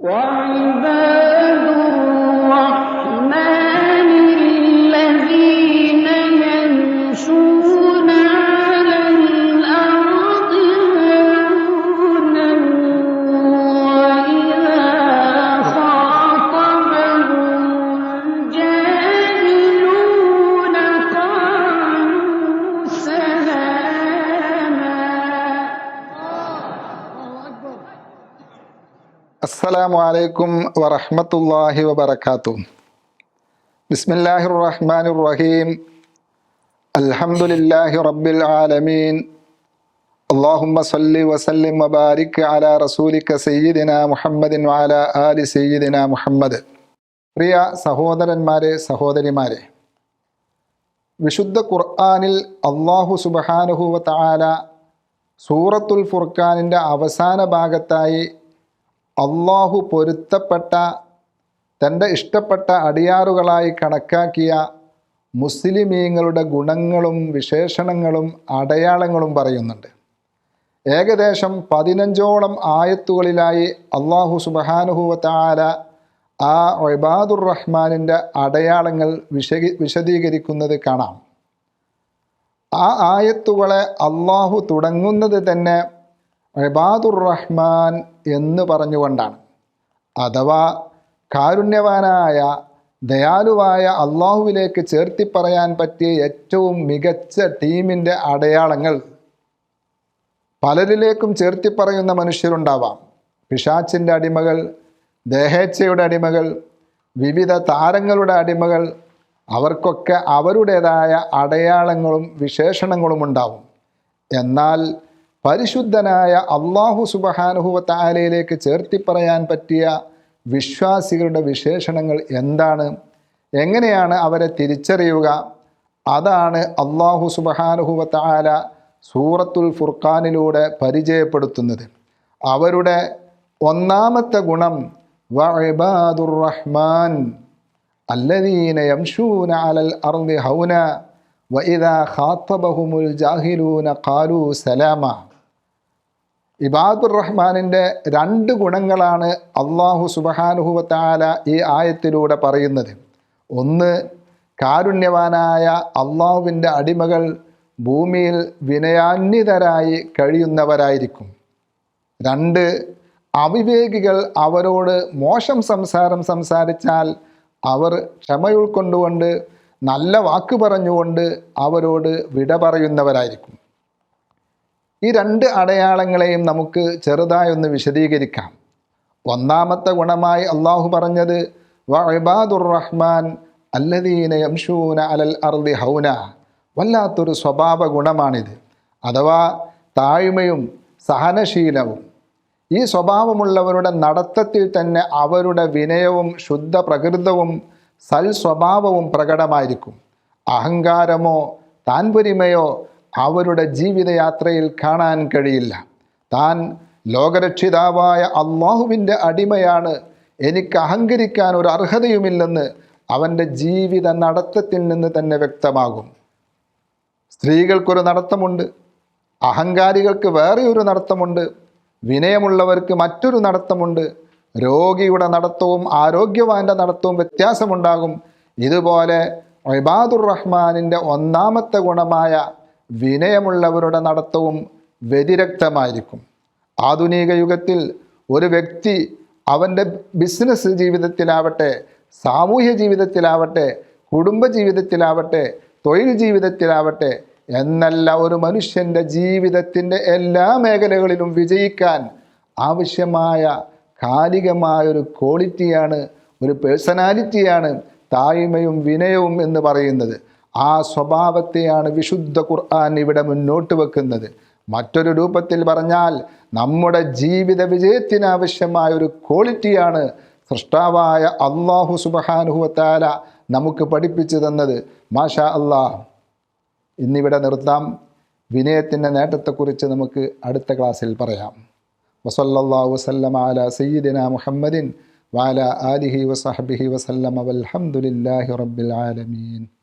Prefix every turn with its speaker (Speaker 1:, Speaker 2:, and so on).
Speaker 1: وعباد
Speaker 2: അസ്സലാമു അലൈക്കും വറഹമത്തല്ലാഹി വബർക്കാത്തു ബിസ്മില്ലാഹി റഹ്മാൻ റഹീം അൽഹംദുലില്ലാഹി റബ്ബിൽ ആലമീൻ. അള്ളാഹുമ്മ സല്ലി വസല്ലിം വബാരിക് അല റസൂലിക്ക സയ്യിദിന മുഹമ്മദിൻ വാല ആലി സയ്യിദിന മുഹമ്മദ്. പ്രിയ സഹോദരന്മാരെ സഹോദരിമാരെ വിശുദ്ധ ഖുർആാനിൽ അള്ളാഹു സുബഹാനുഹുവ താല സൂറത്തുൽ ഫുർഖാനിന്റെ അവസാന ഭാഗത്തായി അള്ളാഹു പൊരുത്തപ്പെട്ട തന്റെ ഇഷ്ടപ്പെട്ട അടിയാറുകളായി കണക്കാക്കിയ മുസ്ലിമീങ്ങളുടെ ഗുണങ്ങളും വിശേഷണങ്ങളും അടയാളങ്ങളും പറയുന്നുണ്ട്. ഏകദേശം പതിനഞ്ചോളം ആയത്തുകളിലായി അള്ളാഹു സുബഹാനുഹൂവത്താല താല ആ ഒബാദുർ റഹ്മാനിന്റെ അടയാളങ്ങൾ വിശദീ വിശദീകരിക്കുന്നത് കാണാം. ആ ആയത്തുകളെ അള്ളാഹു തുടങ്ങുന്നത് തന്നെ ഒബാദുർ റഹ്മാൻ എന്ന് പറഞ്ഞുകൊണ്ടാണ്. അഥവാ കാരുണ്യവാനായ ദയാലുവായ അള്ളാഹുവിലേക്ക് ചേർത്തി പറയാൻ പറ്റിയ ഏറ്റവും മികച്ച ടീമിന്റെ അടയാളങ്ങൾ. പലരിലേക്കും ചേർത്തി പറയുന്ന മനുഷ്യരുണ്ടാവാം. പിശാച്ചിന്റെ അടിമകൾ ദേഹേച്ഛയുടെ അടിമകൾ വിവിധ താരങ്ങളുടെ അടിമകൾ അവർക്കൊക്കെ അവരുടേതായ അടയാളങ്ങളും വിശേഷണങ്ങളും ഉണ്ടാവും എന്നാൽ പരിശുദ്ധനായ അള്ളാഹു സുബഹാനുഹുവത്തായാലയിലേക്ക് ചേർത്തി പറയാൻ പറ്റിയ വിശ്വാസികളുടെ വിശേഷണങ്ങൾ എന്താണ്? എങ്ങനെയാണ് അവരെ തിരിച്ചറിയുക? അതാണ് അള്ളാഹു സുബഹാനുഹുവത്തായാല സൂറത്തുൽ ഫുർഖാനിലൂടെ പരിചയപ്പെടുത്തുന്നത്. അവരുടെ ഒന്നാമത്തെ ഗുണം വഅബാദുറഹ്മാൻ അല്ലദീന യംഷൂന അലൽ അർദി ഹൗന വഇദാ ഖാത്തബഹുമുൽ ജാഹിലൂന ഖാലൂ സലാമ. ഇബാദുർ റഹ്മാനിന്റെ രണ്ട് ഗുണങ്ങളാണ് അള്ളാഹു സുബഹാനുഹുവത്താല ഈ ആയത്തിലൂടെ പറയുന്നത്. ഒന്ന് കാരുണ്യവാനായ അള്ളാഹുവിന്റെ അടിമകൾ ഭൂമിയിൽ വിനയാന്യതരായി കഴിയുന്നവരായിരിക്കും. രണ്ട് അവിവേകികൾ അവരോട് മോശം സംസാരം സംസാരിച്ചാൽ അവർ ക്ഷമയുൾക്കൊണ്ടുകൊണ്ട് നല്ല വാക്ക് പറഞ്ഞുകൊണ്ട് അവരോട് വിട പറയുന്നവരായിരിക്കും. ഈ രണ്ട് അടയാളങ്ങളെയും നമുക്ക് ചെറുതായി ഒന്ന് വിശദീകരിക്കാം. ഒന്നാമത്തെ ഗുണമായി അള്ളാഹു പറഞ്ഞത് വഇബാദുർ റഹ്മാൻ അല്ലദീന യംഷൂന അലൽ അർദി ഹൗന. വല്ലാത്തൊരു സ്വഭാവ ഗുണമാണിത്. അഥവാ താഴ്മയും സഹനശീലവും. ഈ സ്വഭാവമുള്ളവരുടെ നടത്തത്തിൽ തന്നെ അവരുടെ വിനയവും ശുദ്ധ പ്രകൃതവും സൽസ്വഭാവവും പ്രകടമായിരിക്കും. അഹങ്കാരമോ താൻപൊരിമയോ അവരുടെ ജീവിതയാത്രയിൽ കാണാൻ കഴിയില്ല. താൻ ലോകരക്ഷിതാവായ അള്ളാഹുവിന്റെ അടിമയാണ്. എനിക്ക് അഹങ്കരിക്കാൻ ഒരു അർഹതയുമില്ലെന്ന് അവന്റെ ജീവിത നടത്തത്തിൽ നിന്ന് തന്നെ വ്യക്തമാകും. സ്ത്രീകൾക്കൊരു നടത്തമുണ്ട്. അഹങ്കാരികൾക്ക് വേറെയൊരു നടത്തമുണ്ട്. വിനയമുള്ളവർക്ക് മറ്റൊരു നടത്തമുണ്ട്. രോഗിയുടെ നടത്തവും ആരോഗ്യവാന്റെ നടത്തവും വ്യത്യാസമുണ്ടാകും. ഇതുപോലെ ഇബാദുർ റഹ്മാനിന്റെ ഒന്നാമത്തെ ഗുണമായ വിനയമുള്ളവരുടെ നടത്തവും വ്യതിരക്തമായിരിക്കും. ആധുനിക യുഗത്തിൽ ഒരു വ്യക്തി അവന്റെ ബിസിനസ് ജീവിതത്തിലാവട്ടെ സാമൂഹ്യ ജീവിതത്തിലാവട്ടെ കുടുംബ ജീവിതത്തിലാവട്ടെ തൊഴിൽ ജീവിതത്തിലാവട്ടെ എന്നല്ല ഒരു മനുഷ്യന്റെ ജീവിതത്തിന്റെ എല്ലാ മേഖലകളിലും വിജയിക്കാൻ ആവശ്യമായ കാലികമായ ഒരു ക്വാളിറ്റിയാണ് ഒരു പേഴ്സണാലിറ്റിയാണ് തായ്മയും വിനയവും എന്ന് പറയുന്നത്. ആ സ്വഭാവത്തെയാണ് വിശുദ്ധ ഖുർആൻ ഇവിടെ മുന്നോട്ട് വെക്കുന്നത്. മറ്റൊരു രൂപത്തിൽ പറഞ്ഞാൽ നമ്മുടെ ജീവിത വിജയത്തിനാവശ്യമായ ഒരു ക്വാളിറ്റിയാണ് സൃഷ്ടാവായ അള്ളാഹു സുബഹാനുഹുവത്താല നമുക്ക് പഠിപ്പിച്ചു തന്നത്. മാഷാ അള്ളാഹ് ഇന്നിവിടെ നിർത്താം. വിനയത്തിന്റെ നേട്ടത്തെക്കുറിച്ച് നമുക്ക് അടുത്ത ക്ലാസ്സിൽ പറയാം. വസല്ലല്ലാഹു വസ്ലം അല സയ്യിദിന മുഹമ്മദിൻ വാല ആലിഹി വസഹബിഹി വസല്ലമ വൽഹംദുലില്ലാഹി റബ്ബിൽ ആലമീൻ.